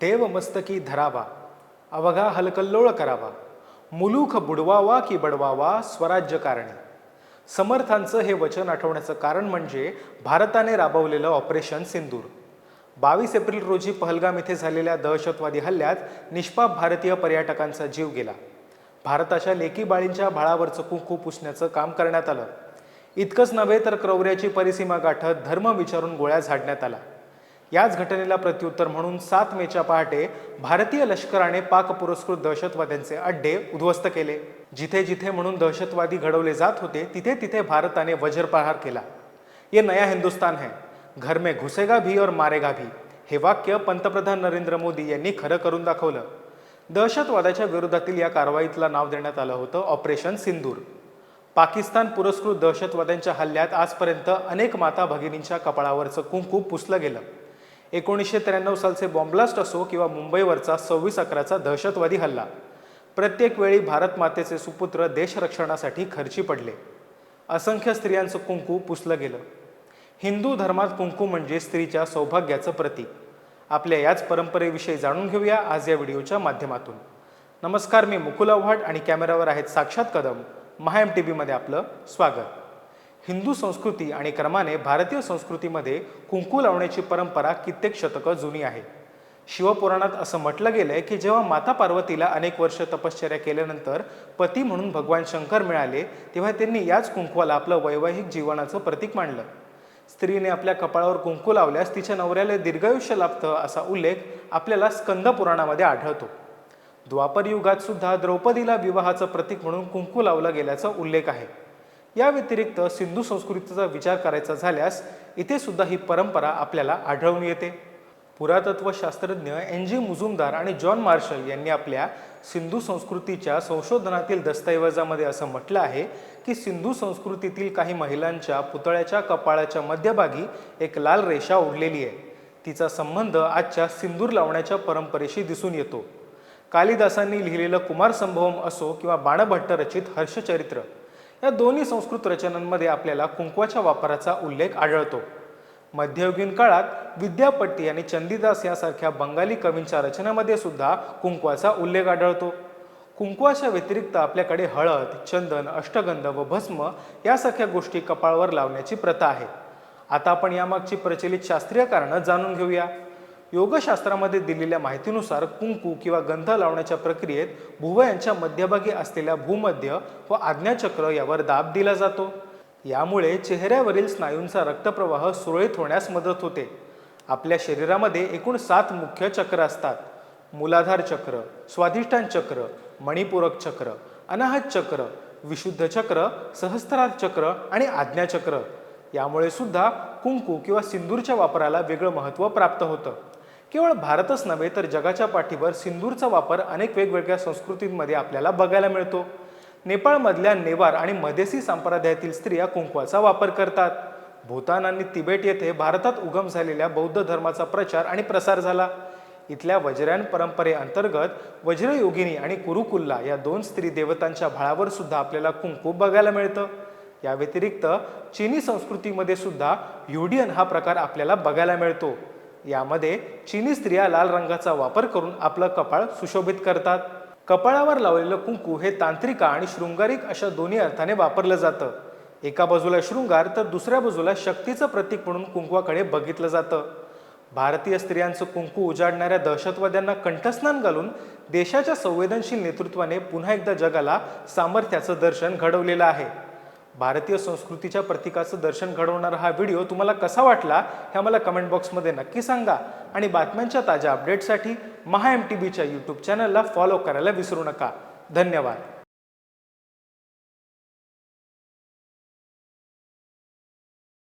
देव मस्तकी धरावा अवघा हलकल्लोळ करावा मुलूख बुडवावा की बडवावा स्वराज्य कारणे समर्थांचं हे वचन आठवण्याचं कारण म्हणजे भारताने राबवलेलं ऑपरेशन सिंदूर बावीस एप्रिल रोजी पहलगाम येथे झालेल्या दहशतवादी हल्ल्यात निष्पाप भारतीय पर्यटकांचा जीव गेला भारताच्या लेकी बाळींच्या भाळावरचं कुंकू पुसण्याचं काम करण्यात आलं इतकंच नव्हे तर क्रौर्याची परिसीमा गाठत धर्म विचारून गोळ्या झाडण्यात आला याच घटनेला प्रत्युत्तर म्हणून सात मेच्या पहाटे भारतीय लष्कराने पाक पुरस्कृत दहशतवाद्यांचे अड्डे उद्ध्वस्त केले. जिथे जिथे म्हणून दहशतवादी घडवले जात होते तिथे तिथे भारताने वज्रप्रहार केला. ये नया हिंदुस्तान है. घर में घुसेगा भी और मारेगा भी. हे वाक्य पंतप्रधान नरेंद्र मोदी यांनी खरं करून दाखवलं. दहशतवादाच्या विरोधातील या कारवाईतला नाव देण्यात आलं होतं ऑपरेशन सिंदूर. पाकिस्तान पुरस्कृत दहशतवाद्यांच्या हल्ल्यात आजपर्यंत अनेक माता भगिनींच्या कपाळावरचं कुंकू पुसलं गेलं. एकोणीसशे त्र्याण्णव सालचे बॉम्ब्लास्ट असो किंवा मुंबईवरचा सव्वीस अकराचा दहशतवादी हल्ला प्रत्येक वेळी भारत मातेचे सुपुत्र देशरक्षणासाठी खर्ची पडले. असंख्य स्त्रियांचं कुंकू पुसलं गेलं. हिंदू धर्मात कुंकू म्हणजे स्त्रीच्या सौभाग्याचं प्रतीक. आपल्या याच परंपरेविषयी जाणून घेऊया आज या व्हिडिओच्या माध्यमातून. नमस्कार मी मुकुल आव्हाड आणि कॅमेरावर आहेत साक्षात कदम. महा एम टी व्हीमध्ये आपलं स्वागत. हिंदू संस्कृती आणि क्रमाने भारतीय संस्कृतीमध्ये कुंकू लावण्याची परंपरा कित्येक शतकं जुनी आहे. शिवपुराणात असं म्हटलं गेलंय की जेव्हा माता पार्वतीला अनेक वर्ष तपश्चर्या केल्यानंतर पती म्हणून भगवान शंकर मिळाले तेव्हा त्यांनी याच कुंकवाला आपलं वैवाहिक जीवनाचं प्रतीक मांडलं. स्त्रीने आपल्या कपाळावर कुंकू लावल्यास तिच्या नवऱ्याला दीर्घायुष्य लाभतं असा उल्लेख आपल्याला स्कंद पुराणामध्ये आढळतो. द्वापर युगात सुद्धा द्रौपदीला विवाहाचं प्रतीक म्हणून कुंकू लावलं गेल्याचा उल्लेख आहे. या व्यतिरिक्त सिंधू संस्कृतीचा विचार करायचा झाल्यास इथे सुद्धा ही परंपरा आपल्याला आढळून येते. पुरातत्वशास्त्रज्ञ एन जी मुजुमदार आणि जॉन मार्शल यांनी आपल्या सिंधू संस्कृतीच्या संशोधनातील दस्तऐवजामध्ये असं म्हटलं आहे की सिंधू संस्कृतीतील काही महिलांच्या पुतळ्याच्या कपाळाच्या मध्यभागी एक लाल रेषा ओढलेली आहे. तिचा संबंध आजच्या सिंदूर लावण्याच्या परंपरेशी दिसून येतो. कालिदासांनी लिहिलेलं कुमार संभवम असो किंवा बाणभट्ट रचित हर्षचरित्र या दोन्ही संस्कृत रचनांमध्ये आपल्याला कुंकवाच्या वापराचा उल्लेख आढळतो. मध्ययुगीन काळात विद्यापट्टी आणि चंदीदास यासारख्या बंगाली कवींच्या रचनामध्ये सुद्धा कुंकवाचा उल्लेख आढळतो. कुंकवाच्या व्यतिरिक्त आपल्याकडे हळद चंदन अष्टगंध व भस्म यासारख्या गोष्टी कपाळावर लावण्याची प्रथा आहे. आता आपण यामागची प्रचलित शास्त्रीय कारणं जाणून घेऊया. योगशास्त्रामध्ये दिलेल्या माहितीनुसार कुंकू किंवा गंध लावण्याच्या प्रक्रियेत भुव यांच्या मध्यभागी असलेल्या भूमध्य व आज्ञाचक्र यावर दाब दिला जातो. यामुळे चेहऱ्यावरील स्नायूंचा रक्तप्रवाह सुरळीत होण्यास मदत होते. आपल्या शरीरामध्ये एकूण सात मुख्य चक्र असतात. मूलाधार चक्र स्वाधिष्ठान चक्र मणिपूरक चक्र अनाहत चक्र विशुद्ध चक्र सहस्त्रार चक्र आणि आज्ञाचक्र यामुळे सुद्धा कुंकू किंवा सिंदूरच्या वापराला वेगळं महत्त्व प्राप्त होतं. केवळ भारतच नव्हे तर जगाच्या पाठीवर सिंदूरचा वापर अनेक वेगवेगळ्या संस्कृतींमध्ये आपल्याला बघायला मिळतो. नेपाळमधल्या नेवार आणि मधेसी संप्रदायातील स्त्रिया कुंकवाचा वापर करतात. भूतान आणि तिबेट येथे भारतात उगम झालेल्या बौद्ध धर्माचा प्रचार आणि प्रसार झाला. इथल्या वज्रयान परंपरेअंतर्गत वज्रयोगिनी आणि कुरुकुल्ला या दोन स्त्री देवतांच्या भाळावर सुद्धा आपल्याला कुंकू बघायला मिळतं. या व्यतिरिक्त चीनी संस्कृतीमध्ये सुद्धा युडियन हा प्रकार आपल्याला बघायला मिळतो. यामध्ये चिनी स्त्रिया लाल रंगाचा वापर करून आपलं कपाळ सुशोभित करतात. कपाळावर लावलेलं कुंकू हे तांत्रिका आणि शृंगारिक अशा दोन्ही अर्थाने वापरलं जातं. एका बाजूला शृंगार तर दुसऱ्या बाजूला शक्तीचं प्रतीक म्हणून कुंकवाकडे बघितलं जातं. भारतीय स्त्रियांचं कुंकू उजाडणाऱ्या दहशतवाद्यांना कंठस्नान घालून देशाच्या संवेदनशील नेतृत्वाने पुन्हा एकदा जगाला सामर्थ्याचं दर्शन घडवलेलं आहे. भारतीय संस्कृतीच्या प्रतीकाचं दर्शन घडवणारा हा व्हिडिओ तुम्हाला कसा वाटला हे आम्हाला कमेंट बॉक्समध्ये नक्की सांगा. आणि बातम्यांच्या ताज्या अपडेटसाठी महा एम टी बीच्या यूट्यूब चॅनलला फॉलो करायला विसरू नका. धन्यवाद.